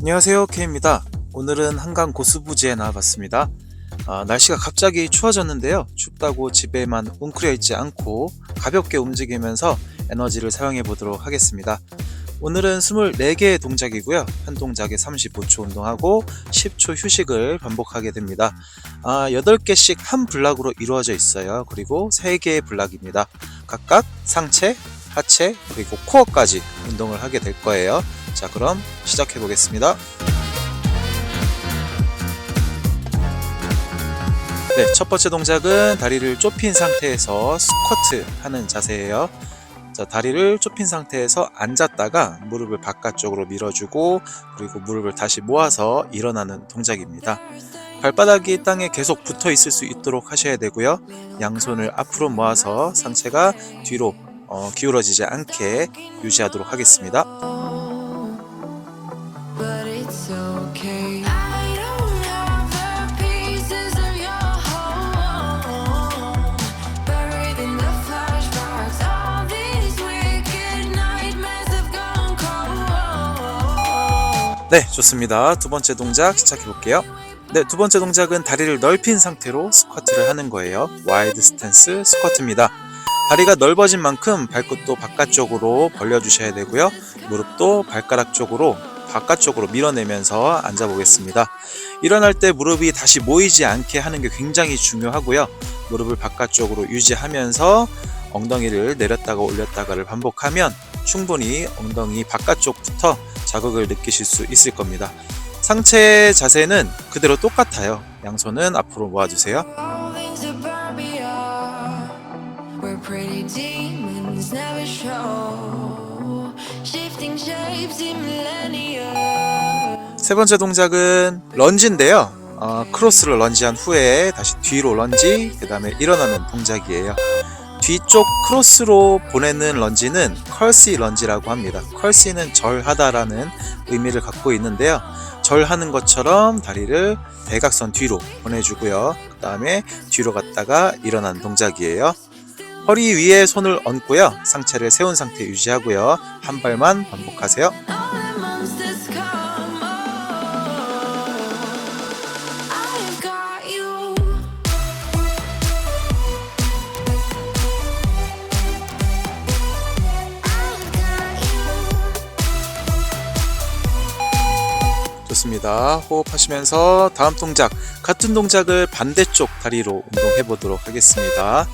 안녕하세요 K입니다. 오늘은 한강 고수부지에 나와봤습니다. 아, 날씨가 갑자기 추워졌는데요. 춥다고 집에만 웅크려 있지 않고 가볍게 움직이면서 에너지를 사용해 보도록 하겠습니다. 오늘은 24개의 동작이고요. 한 동작에 35초 운동하고 10초 휴식을 반복하게 됩니다. 아, 8개씩 한 블락으로 이루어져 있어요. 그리고 3개의 블락입니다. 각각 상체, 하체, 그리고 코어까지 운동을 하게 될 거예요 자 그럼 시작해 보겠습니다. 네, 첫 번째 동작은 다리를 좁힌 상태에서 스쿼트 하는 자세예요. 자, 다리를 좁힌 상태에서 앉았다가 무릎을 바깥쪽으로 밀어주고 그리고 무릎을 다시 모아서 일어나는 동작입니다. 발바닥이 땅에 계속 붙어 있을 수 있도록 하셔야 되고요. 양손을 앞으로 모아서 상체가 뒤로 어, 기울어지지 않게 유지하도록 하겠습니다 but it's okay. I don't have the pieces of your home, buried in the flashbacks. All these wicked nightmares have gone cold. 네, 좋습니다. 두 번째 동작 시작해 볼게요. 네, 두 번째 동작은 다리를 넓힌 상태로 스쿼트를 하는 거예요. 와이드 스탠스 스쿼트입니다. 다리가 넓어진 만큼 발끝도 바깥쪽으로 벌려주셔야 되고요. 무릎도 발가락 쪽으로 바깥쪽으로 밀어내면서 앉아 보겠습니다. 일어날 때 무릎이 다시 모이지 않게 하는 게 굉장히 중요하고요. 무릎을 바깥쪽으로 유지하면서 엉덩이를 내렸다가 올렸다가를 반복하면 충분히 엉덩이 바깥쪽부터 자극을 느끼실 수 있을 겁니다. 상체 자세는 그대로 똑같아요. 양손은 앞으로 모아주세요. 세 번째 동작은 런지인데요. 어, 크로스를 런지한 후에 다시 뒤로 런지, 그 다음에 일어나는 동작이에요. 뒤쪽 크로스로 보내는 런지는 컬시 런지라고 합니다. 컬시는 절하다라는 의미를 갖고 있는데요. 절하는 것처럼 다리를 대각선 뒤로 보내주고요. 그 다음에 뒤로 갔다가 일어나는 동작이에요. 허리 위에 손을 얹고요. 상체를 세운 상태 유지하고요. 한 발만 반복하세요. 좋습니다. 호흡하시면서 다음 동작, 같은 동작을 반대쪽 다리로 운동해 보도록 하겠습니다.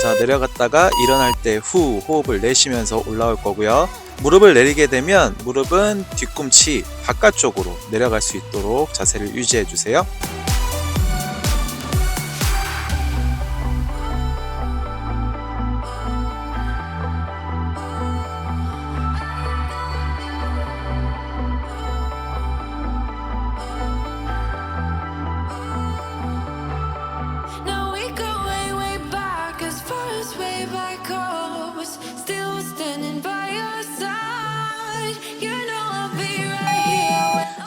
자, 내려갔다가 일어날 때 후 호흡을 내쉬면서 올라올 거고요. 무릎을 내리게 되면 무릎은 뒤꿈치 바깥쪽으로 내려갈 수 있도록 자세를 유지해 주세요.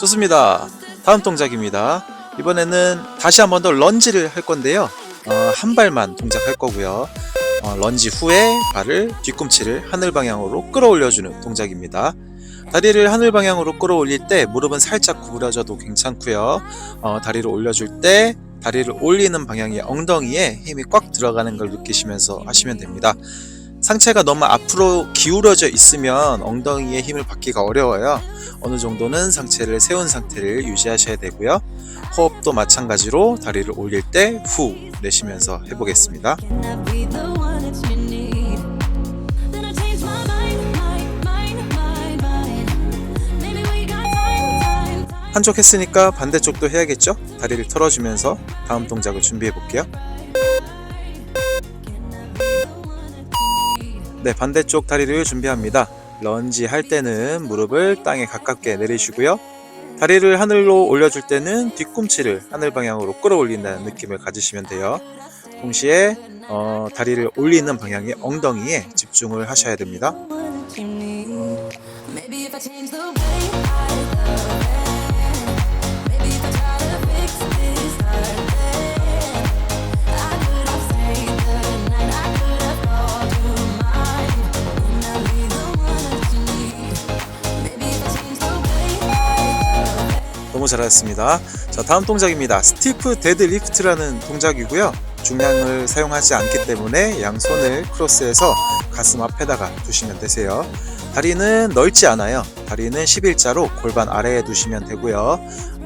좋습니다. 다음 동작입니다. 이번에는 다시 한 번 더 런지를 할 건데요. 어, 한 발만 동작할 거고요. 어, 런지 후에 발을 뒤꿈치를 하늘 방향으로 끌어올려주는 동작입니다. 다리를 하늘 방향으로 끌어올릴 때 무릎은 살짝 구부려져도 괜찮고요. 어, 다리를 올려줄 때 다리를 올리는 방향이 엉덩이에 힘이 꽉 들어가는 걸 느끼시면서 하시면 됩니다. 상체가 너무 앞으로 기울어져 있으면 엉덩이에 힘을 받기가 어려워요. 어느 정도는 상체를 세운 상태를 유지하셔야 되고요. 호흡도 마찬가지로 다리를 올릴 때 후 내쉬면서 해보겠습니다. 한쪽 했으니까 반대쪽도 해야겠죠? 다리를 털어주면서 다음 동작을 준비해 볼게요. 네, 반대쪽 다리를 준비합니다. 런지 할 때는 무릎을 땅에 가깝게 내리시고요. 다리를 하늘로 올려줄 때는 뒤꿈치를 하늘 방향으로 끌어올린다는 느낌을 가지시면 돼요. 동시에 어, 다리를 올리는 방향의 엉덩이에 집중을 하셔야 됩니다. 잘하셨습니다. 자, 다음 동작입니다. 스티프 데드 리프트라는 동작이고요. 중량을 사용하지 않기 때문에 양손을 크로스해서 가슴 앞에다가 두시면 되세요. 다리는 넓지 않아요. 다리는 11자로 골반 아래에 두시면 되고요.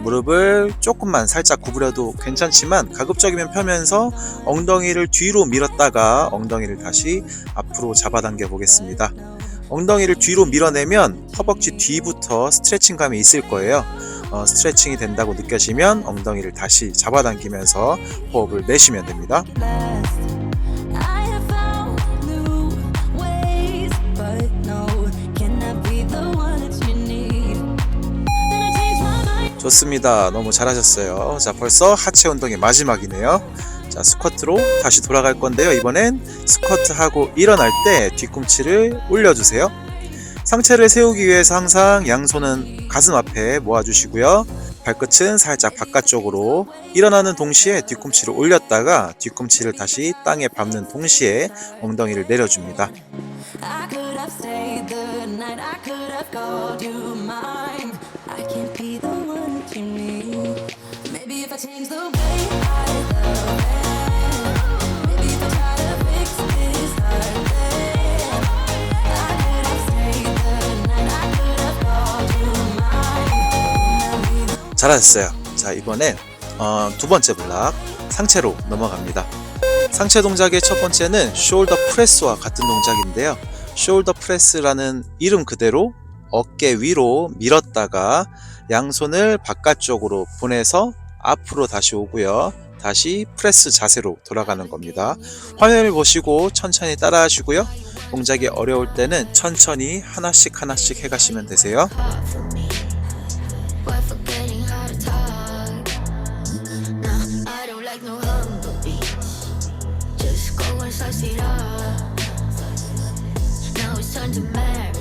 무릎을 조금만 살짝 구부려도 괜찮지만 가급적이면 펴면서 엉덩이를 뒤로 밀었다가 엉덩이를 다시 앞으로 잡아당겨 보겠습니다. 엉덩이를 뒤로 밀어내면 허벅지 뒤부터 스트레칭감이 있을 거예요. 어, 스트레칭이 된다고 느껴지면 엉덩이를 다시 잡아당기면서 호흡을 내쉬면 됩니다. 좋습니다. 너무 잘하셨어요. 자, 벌써 하체 운동의 마지막이네요. 자, 스쿼트로 다시 돌아갈 건데요. 이번엔 스쿼트 하고 일어날 때 뒤꿈치를 올려주세요. 상체를 세우기 위해서 항상 양손은 가슴 앞에 모아주시고요. 발끝은 살짝 바깥쪽으로 일어나는 동시에 뒤꿈치를 올렸다가 뒤꿈치를 다시 땅에 밟는 동시에 엉덩이를 내려줍니다. 잘하셨어요. 자, 이번엔 어, 두 번째 블락 상체로 넘어갑니다. 상체 동작의 첫 번째는 숄더 프레스와 같은 동작인데요. 숄더 프레스라는 이름 그대로 어깨 위로 밀었다가 양손을 바깥쪽으로 보내서 앞으로 다시 오고요. 다시 프레스 자세로 돌아가는 겁니다. 화면을 보시고 천천히 따라 하시고요. 동작이 어려울 때는 천천히 하나씩 하나씩 해가시면 되세요. Humble beach. Just go and spice it up. Now it's time to marinate.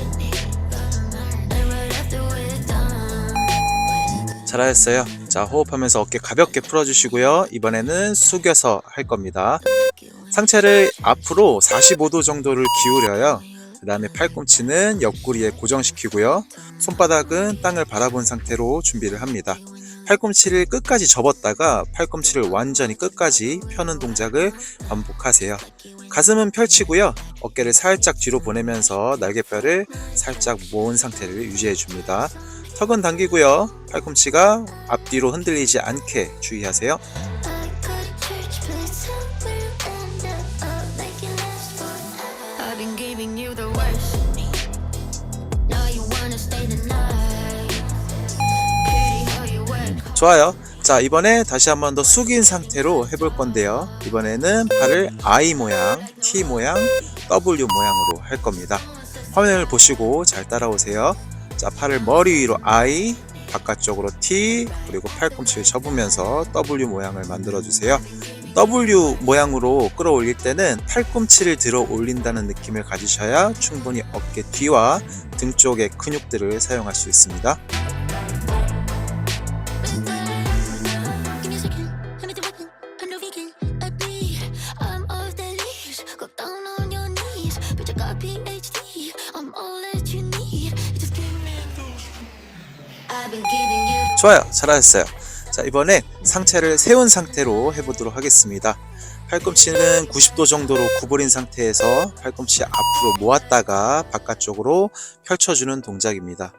잘하셨어요. 자, 호흡하면서 어깨 가볍게 풀어주시고요. 이번에는 숙여서 할 겁니다. 상체를 앞으로 45도 정도를 기울여요. 그 다음에 팔꿈치는 옆구리에 고정시키고요. 손바닥은 땅을 바라본 상태로 준비를 합니다. 팔꿈치를 끝까지 접었다가 팔꿈치를 완전히 끝까지 펴는 동작을 반복하세요. 가슴은 펼치고요. 어깨를 살짝 뒤로 보내면서 날개뼈를 살짝 모은 상태를 유지해 줍니다. 턱은 당기고요. 팔꿈치가 앞뒤로 흔들리지 않게 주의하세요. 좋아요. 자, 이번에 다시 한 번 더 숙인 상태로 해볼 건데요. 이번에는 팔을 I 모양, T 모양, W 모양으로 할 겁니다. 화면을 보시고 잘 따라오세요. 자, 팔을 머리 위로 I, 바깥쪽으로 T, 그리고 팔꿈치를 접으면서 W 모양을 만들어 주세요. W 모양으로 끌어올릴 때는 팔꿈치를 들어 올린다는 느낌을 가지셔야 충분히 어깨 뒤와 등 쪽의 근육들을 사용할 수 있습니다. 좋아요. 잘하셨어요. 자, 이번에 상체를 세운 상태로 해보도록 하겠습니다. 팔꿈치는 90도 정도로 구부린 상태에서 팔꿈치 앞으로 모았다가 바깥쪽으로 펼쳐주는 동작입니다.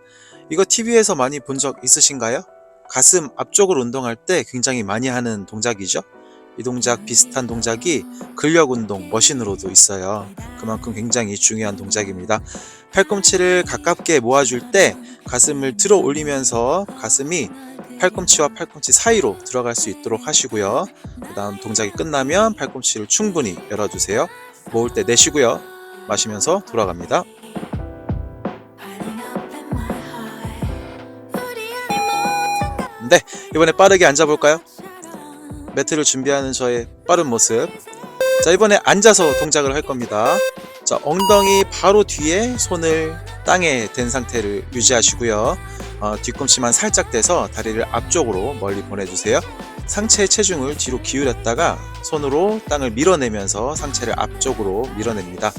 이거 TV에서 많이 본 적 있으신가요? 가슴 앞쪽을 운동할 때 굉장히 많이 하는 동작이죠. 이 동작 비슷한 동작이 근력 운동 머신으로도 있어요. 그만큼 굉장히 중요한 동작입니다. 팔꿈치를 가깝게 모아줄 때 가슴을 들어 올리면서 가슴이 팔꿈치와 팔꿈치 사이로 들어갈 수 있도록 하시고요. 그 다음 동작이 끝나면 팔꿈치를 충분히 열어주세요. 모을 때 내쉬고요. 마시면서 돌아갑니다. 네, 이번에 빠르게 앉아볼까요? 매트를 준비하는 저의 빠른 모습. 자, 이번에 앉아서 동작을 할 겁니다. 자, 엉덩이 바로 뒤에 손을 땅에 댄 상태를 유지하시고요. 어, 뒤꿈치만 살짝 대서 다리를 앞쪽으로 멀리 보내주세요. 상체의 체중을 뒤로 기울였다가 손으로 땅을 밀어내면서 상체를 앞쪽으로 밀어냅니다.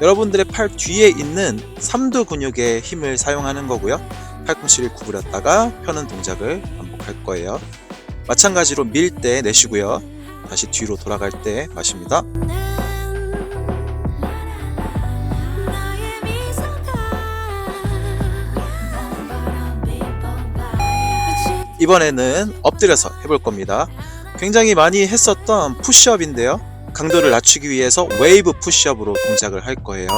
여러분들의 팔 뒤에 있는 삼두 근육의 힘을 사용하는 거고요. 팔꿈치를 구부렸다가 펴는 동작을 반복하시면 할 거예요. 마찬가지로 밀 때 내쉬고요. 다시 뒤로 돌아갈 때 마십니다. 이번에는 엎드려서 해볼 겁니다. 굉장히 많이 했었던 푸시업인데요. 강도를 낮추기 위해서 웨이브 푸시업으로 동작을 할 거예요.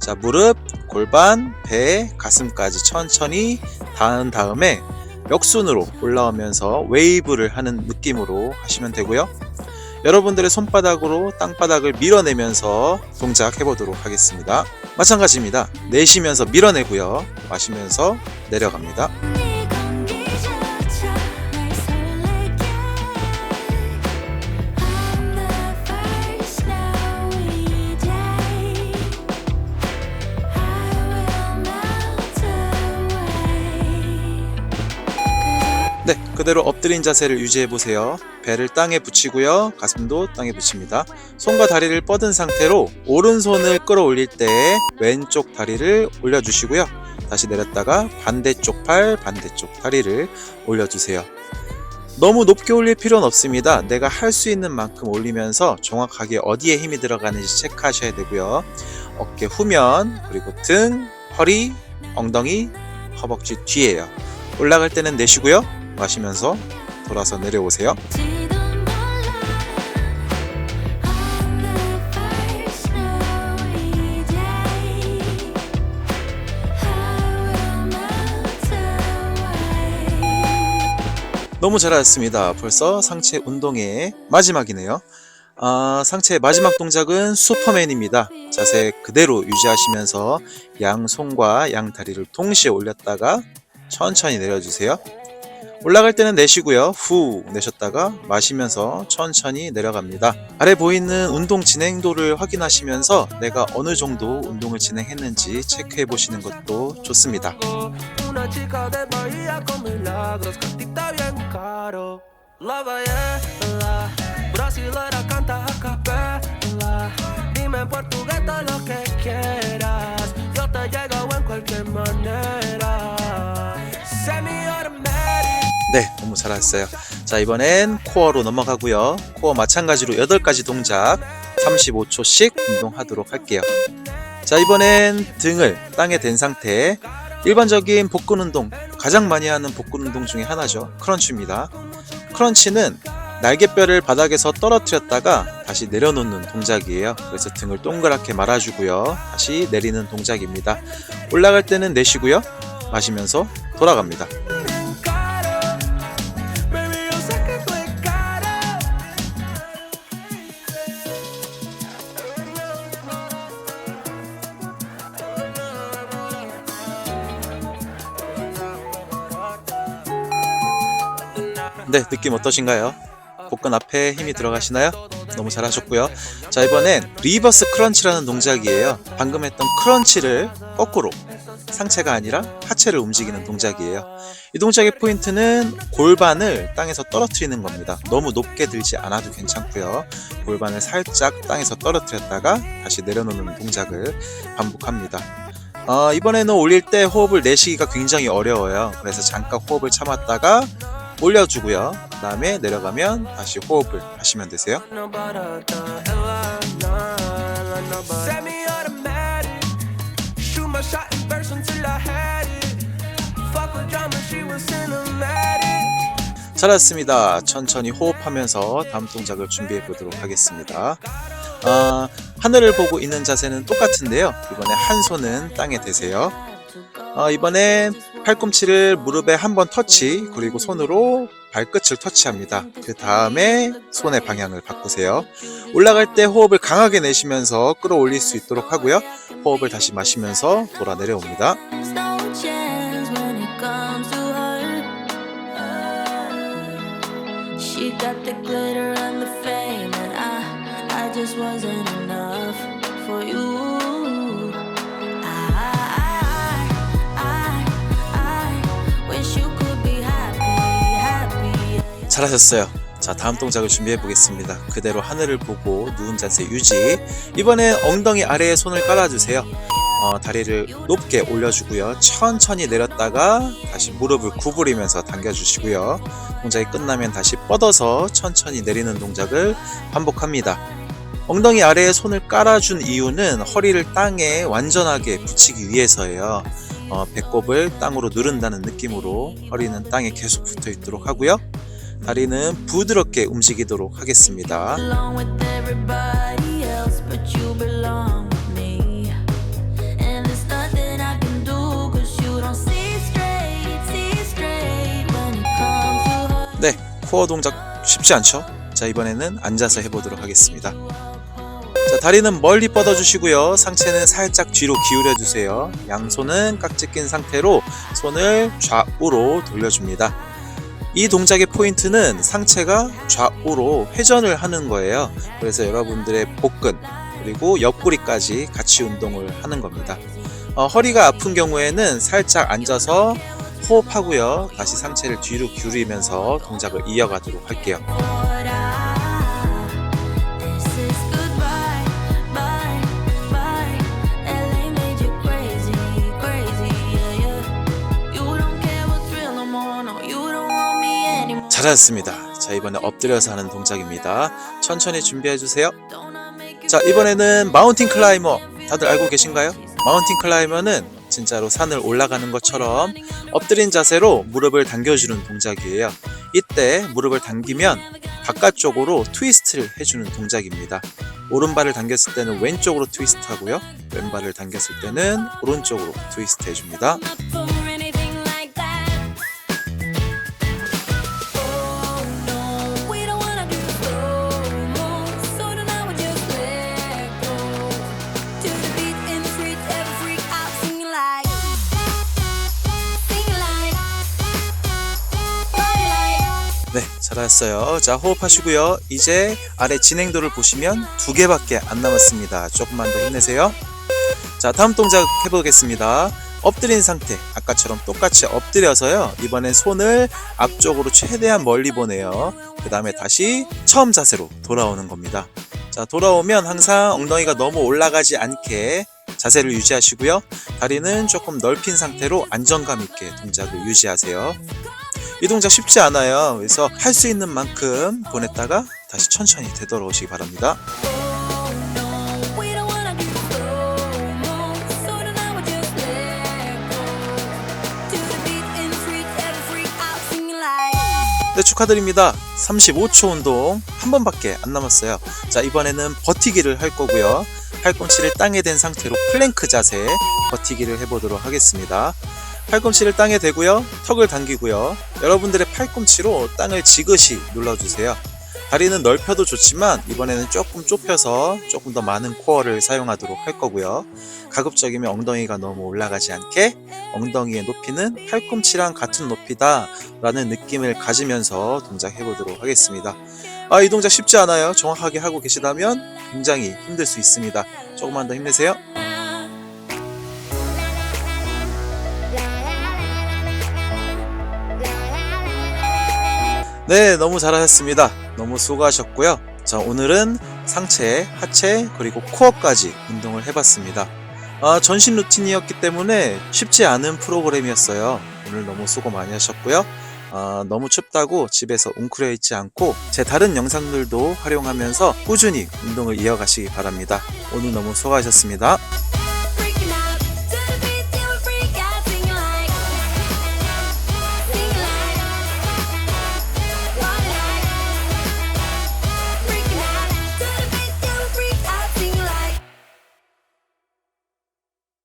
자, 무릎, 골반, 배, 가슴까지 천천히 닿은 다음에 역순으로 올라오면서 웨이브를 하는 느낌으로 하시면 되고요. 여러분들의 손바닥으로 땅바닥을 밀어내면서 동작 해 보도록 하겠습니다. 마찬가지입니다. 내쉬면서 밀어내고요. 마시면서 내려갑니다. 그대로 엎드린 자세를 유지해 보세요. 배를 땅에 붙이고요. 가슴도 땅에 붙입니다. 손과 다리를 뻗은 상태로 오른손을 끌어올릴 때 왼쪽 다리를 올려주시고요. 다시 내렸다가 반대쪽 팔, 반대쪽 다리를 올려주세요. 너무 높게 올릴 필요는 없습니다. 내가 할 수 있는 만큼 올리면서 정확하게 어디에 힘이 들어가는지 체크하셔야 되고요. 어깨 후면, 그리고 등, 허리, 엉덩이, 허벅지 뒤에요. 올라갈 때는 내쉬고요. 마시면서 돌아서 내려오세요. 너무 잘하셨습니다. 벌써 상체 운동의 마지막이네요. 아, 상체의 마지막 동작은 슈퍼맨입니다. 자세 그대로 유지하시면서 양 손과 양 다리를 동시에 올렸다가 천천히 내려주세요. 올라갈 때는 내쉬고요. 후 내셨다가 마시면서 천천히 내려갑니다. 아래 보이는 운동 진행도를 확인하시면서 내가 어느 정도 운동을 진행했는지 체크해 보시는 것도 좋습니다. 네, 너무 잘하셨어요. 자, 이번엔 코어로 넘어가고요. 코어 마찬가지로 8가지 동작 35초씩 운동하도록 할게요. 자, 이번엔 등을 땅에 댄 상태. 일반적인 복근 운동, 가장 많이 하는 복근 운동 중에 하나죠. 크런치입니다. 크런치는 날개뼈를 바닥에서 떨어뜨렸다가 다시 내려놓는 동작이에요. 그래서 등을 동그랗게 말아주고요. 다시 내리는 동작입니다. 올라갈 때는 내쉬고요. 마시면서 돌아갑니다. 네, 느낌 어떠신가요? 복근 앞에 힘이 들어가시나요? 너무 잘하셨고요. 자, 이번엔 리버스 크런치라는 동작이에요. 방금 했던 크런치를 거꾸로 상체가 아니라 하체를 움직이는 동작이에요. 이 동작의 포인트는 골반을 땅에서 떨어뜨리는 겁니다. 너무 높게 들지 않아도 괜찮고요. 골반을 살짝 땅에서 떨어뜨렸다가 다시 내려놓는 동작을 반복합니다. 어, 이번에는 올릴 때 호흡을 내쉬기가 굉장히 어려워요. 그래서 잠깐 호흡을 참았다가 올려주고요. 그 다음에 내려가면 다시 호흡을 하시면 되세요. 잘했습니다. 천천히 호흡하면서 다음 동작을 준비해 보도록 하겠습니다. 아, 하늘을 보고 있는 자세는 똑같은데요. 이번에 한 손은 땅에 대세요. 어, 이번엔 팔꿈치를 무릎에 한번 터치, 그리고 손으로 발끝을 터치합니다. 그 다음에 손의 방향을 바꾸세요. 올라갈 때 호흡을 강하게 내쉬면서 끌어올릴 수 있도록 하고요. 호흡을 다시 마시면서 돌아 내려옵니다. 잘하셨어요. 자, 다음 동작을 준비해 보겠습니다. 그대로 하늘을 보고 누운 자세 유지. 이번엔 엉덩이 아래에 손을 깔아주세요. 어, 다리를 높게 올려주고요. 천천히 내렸다가 다시 무릎을 구부리면서 당겨주시고요. 동작이 끝나면 다시 뻗어서 천천히 내리는 동작을 반복합니다. 엉덩이 아래에 손을 깔아준 이유는 허리를 땅에 완전하게 붙이기 위해서예요. 어, 배꼽을 땅으로 누른다는 느낌으로 허리는 땅에 계속 붙어 있도록 하고요. 다리는 부드럽게 움직이도록 하겠습니다. 네, 코어 동작 쉽지 않죠? 자, 이번에는 앉아서 해보도록 하겠습니다. 자, 다리는 멀리 뻗어주시고요. 상체는 살짝 뒤로 기울여주세요. 양손은 깍지 낀 상태로 손을 좌우로 돌려줍니다. 이 동작의 포인트는 상체가 좌우로 회전을 하는 거예요. 그래서 여러분들의 복근 그리고 옆구리까지 같이 운동을 하는 겁니다. 어, 허리가 아픈 경우에는 살짝 앉아서 호흡하고요. 다시 상체를 뒤로 기울이면서 동작을 이어가도록 할게요. 잘하셨습니다. 자, 이번에 엎드려서 하는 동작입니다. 천천히 준비해 주세요. Don't I make you 자, 이번에는 마운틴 클라이머. 다들 알고 계신가요? 마운틴 클라이머는 진짜로 산을 올라가는 것처럼 엎드린 자세로 무릎을 당겨주는 동작이에요. 이때 무릎을 당기면 바깥쪽으로 트위스트를 해주는 동작입니다. 오른발을 당겼을 때는 왼쪽으로 트위스트 하고요. 왼발을 당겼을 때는 오른쪽으로 트위스트 해줍니다. 잘하셨어요. 자, 호흡하시고요. 이제 아래 진행도를 보시면 두 개밖에 안 남았습니다. 조금만 더 힘내세요. 자, 다음 동작 해보겠습니다. 엎드린 상태, 아까처럼 똑같이 엎드려서요. 이번엔 손을 앞쪽으로 최대한 멀리 보내요. 그 다음에 다시 처음 자세로 돌아오는 겁니다. 자, 돌아오면 항상 엉덩이가 너무 올라가지 않게 자세를 유지하시고요. 다리는 조금 넓힌 상태로 안정감 있게 동작을 유지하세요. 이 동작 쉽지 않아요. 그래서 할 수 있는 만큼 보냈다가 다시 천천히 되돌아오시기 바랍니다. 네, 축하드립니다. 35초 운동 한 번밖에 안 남았어요. 자, 이번에는 버티기를 할 거고요. 팔꿈치를 땅에 댄 상태로 플랭크 자세 버티기를 해보도록 하겠습니다. 팔꿈치를 땅에 대고요. 턱을 당기고요. 여러분들의 팔꿈치로 땅을 지그시 눌러주세요. 다리는 넓혀도 좋지만 이번에는 조금 좁혀서 조금 더 많은 코어를 사용하도록 할 거고요. 가급적이면 엉덩이가 너무 올라가지 않게 엉덩이의 높이는 팔꿈치랑 같은 높이다 라는 느낌을 가지면서 동작해 보도록 하겠습니다. 아, 이 동작 쉽지 않아요. 정확하게 하고 계시다면 굉장히 힘들 수 있습니다. 조금만 더 힘내세요. 네, 너무 잘하셨습니다. 너무 수고하셨고요. 자, 오늘은 상체, 하체, 그리고 코어까지 운동을 해봤습니다. 아, 전신 루틴이었기 때문에 쉽지 않은 프로그램이었어요. 오늘 너무 수고 많이 하셨고요. 아, 너무 춥다고 집에서 웅크려 있지 않고 제 다른 영상들도 활용하면서 꾸준히 운동을 이어가시기 바랍니다. 오늘 너무 수고하셨습니다.